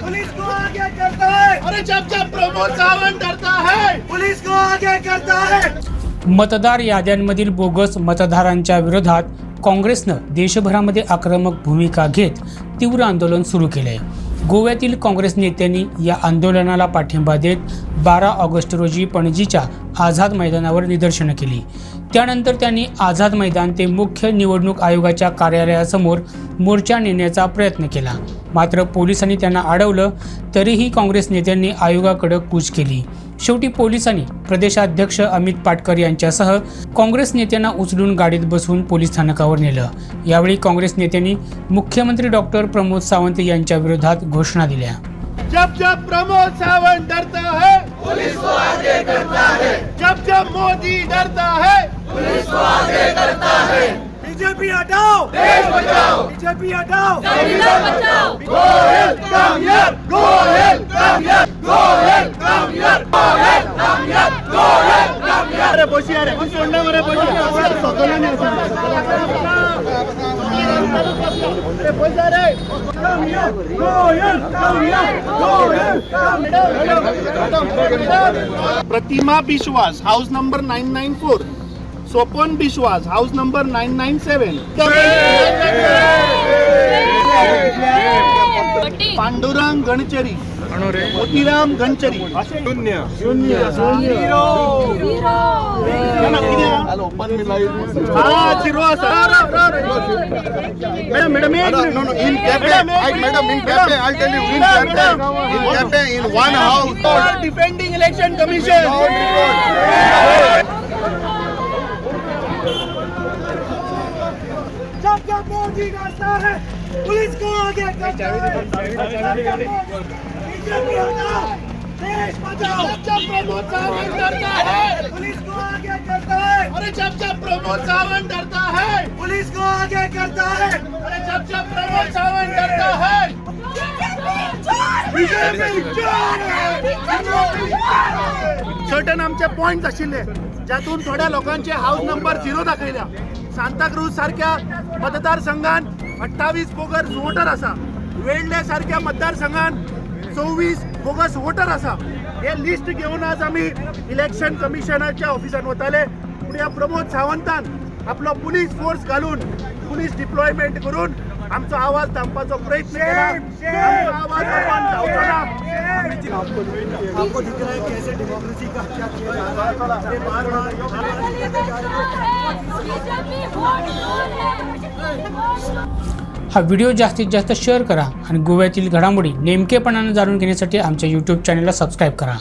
Police को आगे करता है। अरे जब जब प्रमोद सावंत डरता है पुलिस को आगे करता है। मतदार याद्यांमधील बोगस मतदारांच्या विरोधात काँग्रेसनं देशभरामध्ये आक्रमक भूमिका घेत तीव्र आंदोलन सुरू केले गोव्यातील काँग्रेस नेत्यांनी या आंदोलनाला पाठिंबा देत बारा ऑगस्ट रोजी पणजीच्या आझाद मैदानावर निदर्शनं केली. त्यानंतर त्यांनी आझाद मैदान ते मुख्य निवडणूक आयोगाच्या कार्यालयासमोर मोर्चा नेण्याचा प्रयत्न केला. मात्र पोलिसांनी त्यांना अडवलं तरीही काँग्रेस नेत्यांनी आयोगाकडे कूच केली. शेवटी पोलिसांनी प्रदेशाध्यक्ष अमित पाटकर यांच्यासह काँग्रेस नेत्यांना उचलून गाडीत बसवून पोलीस स्थानकावर नेलं. यावेळी काँग्रेस नेत्यांनी मुख्यमंत्री डॉक्टर प्रमोद सावंत यांच्या विरोधात घोषणा दिल्या. जब जब प्रमोद सावंत डरता है पुलिस को आगे करता है। जब जब मोदी डरता है पुलिस को आगे करता है। बीजेपी हटाओ। देश बचाओ। बीजेपी हटाओ। Go here, come here. Pratima Biswas house number nine nine four. Sopan Biswas house number nine nine seven. Pandurang Ganchari Motiram Ganchari. शून्य. शून्य. हा zero madam madam No, no, in cafe, I, madam, in cafe, I'll tell you, in cafe, in cafe, in one house. Defending election commission जब जब मोदी डरता है police को आगे करता है। बीजेपी हटाओ। देश बचाओ। जब प्रमोद सावंत डरता है पुलिस को आगे करता है अरे जब जब प्रमोद सावंत डरता है। पुलिस को आगे करता है। अरे जब जब प्रमोद सावंत डरता है। सर्टन आमचे पॉइंट आशिल्ले ज्यातून थोड्या लोकांचे हाऊस नंबर झिरो दाखयल्या. सांताक्रूज सारख्या मतदारसंघान अठ्ठावीस बोगस वोटर असा. वेल्डे सारख्या मतदारसंघान सव्वीस बोगस वोटर असा. हे लिस्ट घेऊन आज आम्ही इलेक्शन कमिशनरच्या ऑफिसान वताले ह्या प्रमोद सावंतान आपलो पुलीस फोर्स घालून पुलीस डिप्लॉयमेंट करून आमचो आवाज दामपाचो प्रयत्न केला. आमचो आवाज आपण है है? हा। व्हिडिओ जास्तीत जास्त शेअर करा आणि गोव्यातील घडामोडी नेमकेपणानं जाणून घेण्यासाठी आमच्या यूट्यूब चॅनलला सबस्क्राईब करा.